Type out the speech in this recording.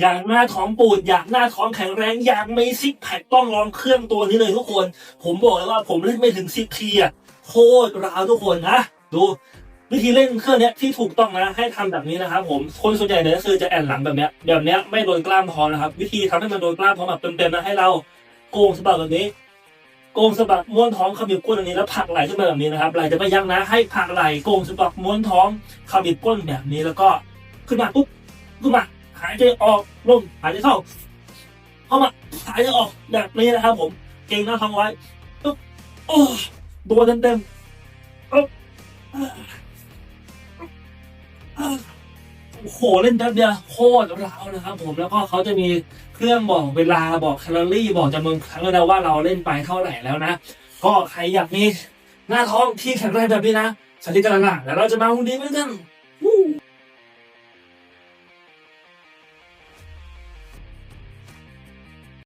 อยากหน้าท้องปูดอยากหน้าท้องแข็งแรงอยากมีซิกแพคต้องลองเครื่องตัวนี้เลยทุกคน ผมบอกเลยว่าผมเล่นไม่ถึงสิบทีอะโคตรราวทุกคนนะดูวิธีเล่นเครื่องเนี้ยที่ถูกต้องนะให้ทำแบบนี้นะครับผมคนส่วนใหญ่เนี่ยคือจะแอนหลังแบบเนี้ยแบบเนี้ยไม่โดนกล้ามท้องนะครับ วิธีทำให้มันโดนกล้ามท้องแบบเต็มๆนะให้เราโกงสะบักแบบนี้โกงสะบักม้วนท้องขมิบก้นแบบนี้แล้วผักไหลขึ้นมาแบบนี้นะครับไหลจะไม่ยั้งนะให้ผักไหลโกงสะบักม้วนท้องขมิบก้นแบบนี้แล้วก็ขึ้นมาปุ๊บขึ้นมา หายใจออกลงหายใจเข้าเข้ามาหายใจออกแบบนี้นะครับผมเก่งน้าท้องไว้ปุ๊บโอ้ตัวเต็มๆปุ๊บโอ้โหเล่นแป๊บเดียวโคตรราวนะครับผมแล้วก็เขาจะมีเครื่องบอกเวลาบอกแคลอรี่บอกจำนวนครั้งด้วว่าเราเล่นไปเท่าไหร่แล้วนะก็ใครอยากมีหน้าท้องที่แข็งแรงแบบนี้นะสวัสดีกันละแล้วเราจะมาวันนี้กัน